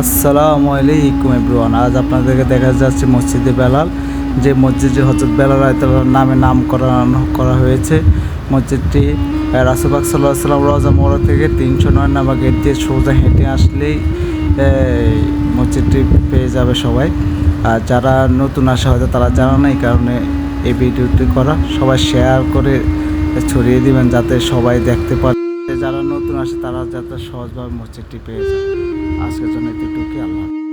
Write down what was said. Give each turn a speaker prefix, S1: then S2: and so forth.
S1: আসসালামু আলাইকুম এভরিওয়ান। আজ আপনাদেরকে দেখা যাচ্ছে মসজিদে বেলাল। যে মসজিদে হজরত বেলাল রায়তালার নামে নাম করানো করা হয়েছে। মসজিদটি রাসুবাক সাল্লাহ সাল্লাম রাজা মোড়া থেকে তিনশো নয় নাম্বার গেট দিয়ে সোজা হেঁটে আসলেই মসজিদটি পেয়ে যাবে সবাই। আর যারা নতুন আসা হয়তো তারা জানা নাই কারণে এই ভিডিওটি করা। সবাই শেয়ার করে ছড়িয়ে দিবেন যাতে সবাই দেখতে পারে। যারা নতুন আসে তারা যাতে সহজভাবে মসজিদটি পেয়ে যায় আজকের জন্য এতটুকুই আল্লাহ।